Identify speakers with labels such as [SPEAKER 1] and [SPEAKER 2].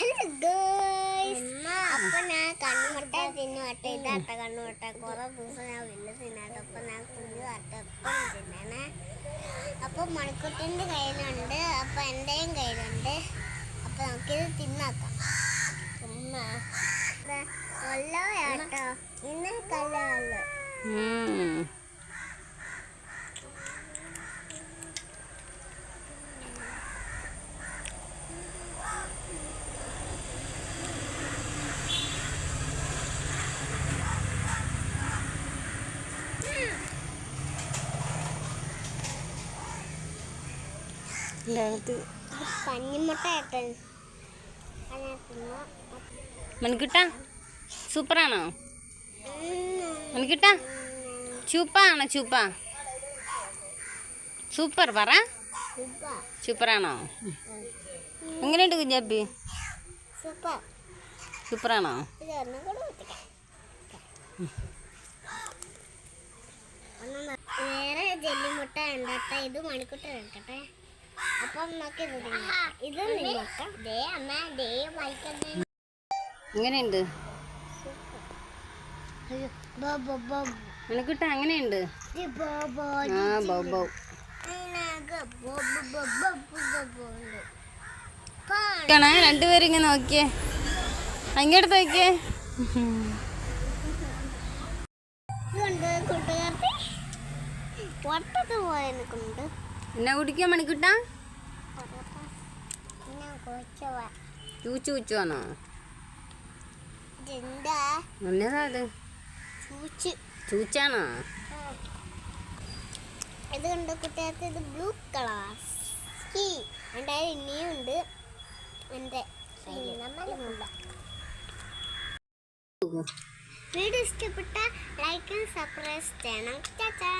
[SPEAKER 1] Hello girls അപ്പൊ ഞാൻ കണ്ണുമുട്ട തിന്നുവട്ടെ ഇതാട്ട കണ്ണുമുട്ട കുറെ ദിവസം ഞാൻ വലിയ തിന്നാട്ടെ. അപ്പൊ ഞാൻ കുഞ്ഞു കാട്ട. എപ്പോഴും തിന്നണേ. അപ്പൊ മണിക്കുട്ടിന്റെ കയ്യിലുണ്ട്. അപ്പൊ എന്റെയും കയ്യിലുണ്ട്. അപ്പൊ നമുക്കിത് തിന്നാക്കാം. ഉമ്മ കൊല്ലോ ഇന്ന് കല്ലോ
[SPEAKER 2] മണിക്കുട്ടാ സൂപ്പറാണോ? മണിക്കുട്ടാ ചൂപ്പാണോ ചൂപ്പ? സൂപ്പർ പറ. സൂപ്പറാണോ? എങ്ങനെയുണ്ട് കുഞ്ഞാപ്പി? സൂപ്പറാണോ?
[SPEAKER 1] വേറെ ജെല്ലിമുട്ട ഉണ്ടാട്ടെ ഇത് മണിക്കുട്ട എടുക്കട്ടെ
[SPEAKER 2] എങ്ങനെയുണ്ട്?
[SPEAKER 1] ബോ അങ്ങനെയുണ്ട്?
[SPEAKER 2] ആ ബൗ ബൗ. രണ്ടുപേരും ഇങ്ങനെ നോക്കിയേ. അങ്ങോട്ട് നോക്കിയേ.
[SPEAKER 1] കൂട്ടുകാർക്ക്. പൊട്ടത്ത് നിൽക്കുന്നുണ്ട്.
[SPEAKER 2] എന്നാ കുടിക്കുക മണിക്കുട്ടാ ചൂച്ചു ചൂച്ചുവാണോ എന്നതാ അത് ചൂച്ചാണോ
[SPEAKER 1] ഇത് കണ്ട് കുട്ടികൾക്ക് ഇത് ബ്ലൂ കളർ സ്കീ എന്റെ ഇനിയും ഉണ്ട് എന്റെ വീഡിയോ ഇഷ്ടപ്പെട്ട ലൈക്കും സബ്സ്ക്രൈബ് ചെയ്യണം ചാച്ചാ